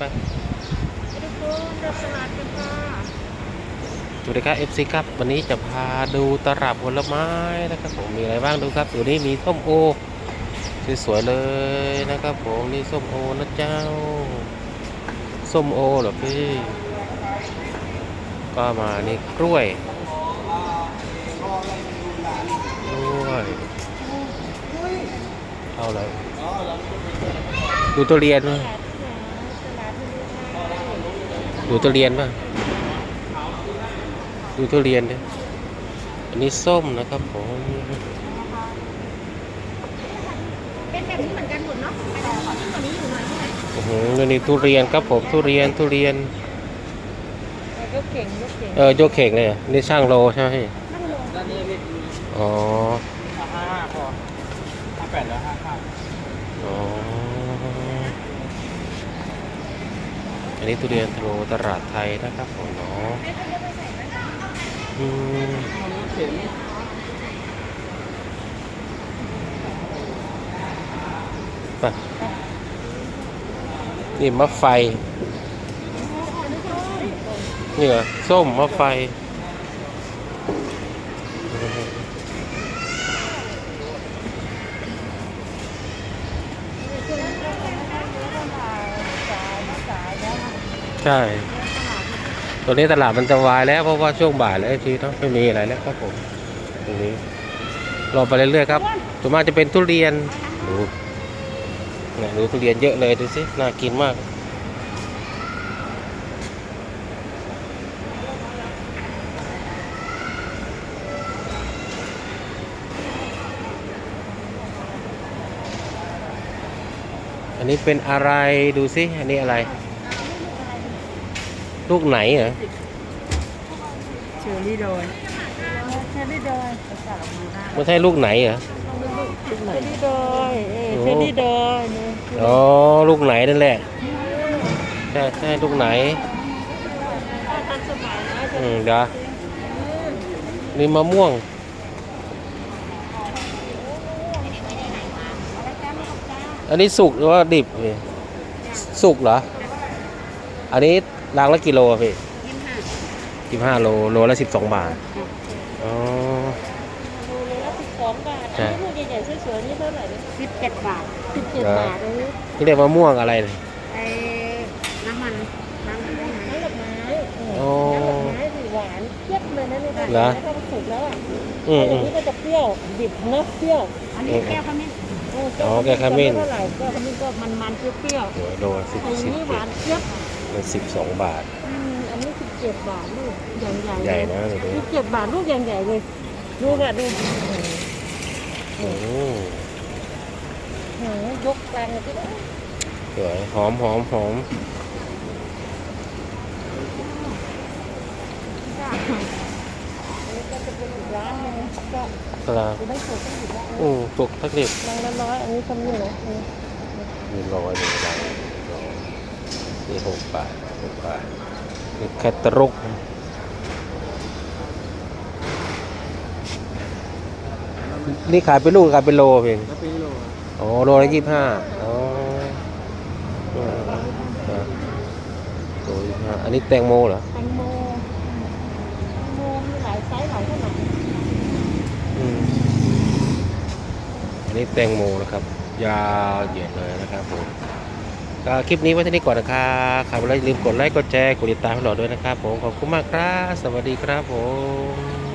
ไปทุกคนเดินตลาดกันค่ะสวัสดีครับ FC ครับ วันนี้จะพาดูตลาดผลไม้นะครับผมมีอะไรบ้างดูครับตัวนี้มีส้มโอสวยๆเลยนะครับผมนี่ส้มโอนะเจ้าส้มโอเหรอพี่ ก็มานี่กล้วยกล้วยเอาอะไรดูตัวเรียนป่ะตลาดตลาดที่นี่ค่ะ ดูตัวเรียนป่ะ ดูตัวเรียนดิอันนี้ส้มนะครับผม เป็นแบบนี้เหมือนกันหมดเนาะไปต่อก่อนตัวนี้อยู่หน่อยใช่ไหมอื้อหือนี่ทุเรียนครับผม ทุเรียน ทุเรียน ยกเข่งยกเข่งเออโยกเข่งเลยเหรอนี่ช่างโลใช่ไหมพี่นั่งลง ด้านนี้พี่อ๋อ ห้าห้าพอห้าแปดแล้วห้าห้า อ๋อ อันนี้ทุเรียนโลตลาดไทยนะครับผมเนาะอืมไปนี่มะไฟ นี่เหรอส้มมะไฟ ใช่ตัวนี้ตลาดมันจะวายแล้วเพราะว่าช่วงบ่ายแล้วทีเนาะไม่มีอะไรแล้วครับผมตรงนี้รอไปเรื่อยๆครับส่วนมากจะเป็นทุเรียนดูนี่ดูทุเรียนเยอะเลยดูสิน่ากินมากอันนี้เป็นอะไรดูสิอันนี้อะไร ลูกไหนเหรอเชอรี่ดอยเชอรี่ดอยภาษาออกมาได้ไม่ใช่ลูกไหนเหรอเชอรี่ดอยเออเชอรี่ดอยเนี่ยอ๋อลูกไหนนั่นแหละใช่ใช่ลูกไหนทันสมัยนะอืมเดี๋ยวนี่มะม่วงอันนี้สุกหรือว่าดิบพี่สุกเหรอ อันนี้ รางละกิโลอะพี่ยี่ห้าสิบห้าโลโลละสิบสองบาทอ๋อโลละสิบสองบาทใช่อันนี้ลูกใหญ่ๆสวยๆนี่เท่าไหร่เนี่ยสิบเจ็ดบาทสิบเจ็ดเหรอบาทเลยที่เรียกมะม่วงอะไรเนี่ยไอ้น้ำมันน้ำมันน้ำดอกไม้อ๋อน้ำดอกไม้สีหวานเทียบเลยนะเนี่ยเหรอ ถ้ามันสุกแล้วอะอืมอัอืนม นี้ก็จะเปรี้ยวดิบเนอะเปรี้ยวอันนี้อืมแก้วขมิ้นอ๋อแก้วขมิ้น เท่าไหร่แก้วขมิ้นก็มันมันๆเปรี้ยวโอ้ยโลละสิบๆอันสิบนี้หวานเทียบ มันสิบสองบาท อืมอันนี้สิบเจ็ดบาทลูกใหญ่ๆใหญ่นะเดี๋ยวดูสิบเจ็ดบาทลูกใหญ่ๆเลยดูแบบดูอืมโอ้โหยกแรงเลยที่สวยหอมหอมหอมอันนี้ก็จะเป็นอีกร้านหนึงก็ครับจะได้ถูกต้องอีกร้านหนึงอืมตกทักเด็กนางละร้อยอันนี้คำนี้นะอืมมีร้อยหนึ่งร้อยร้อย นี่หกบาทหกบาทนี่แคตตารุกนี่ขายเป็นลูกหรือขายเป็นโลเพียงแล้วปีโลอ๋อโลละยี่สิบห้าอ๋ออืมครับโลยี่สิบห้าอันนี้แตงโมเหรอแตงโมแตงโมมีหลายไซส์หลายขนาดอืมอันนี้แตงโมนะครับ ยาวเหยียดเลยนะครับผม ก็คลิปนี้ไว้เท่านี้ก่อนนะครับใครไม่ได้ลืมกดไลค์กดแชร์กดติดตามให้เราด้วยนะครับผมขอบคุณมากครับ สวัสดีครับผม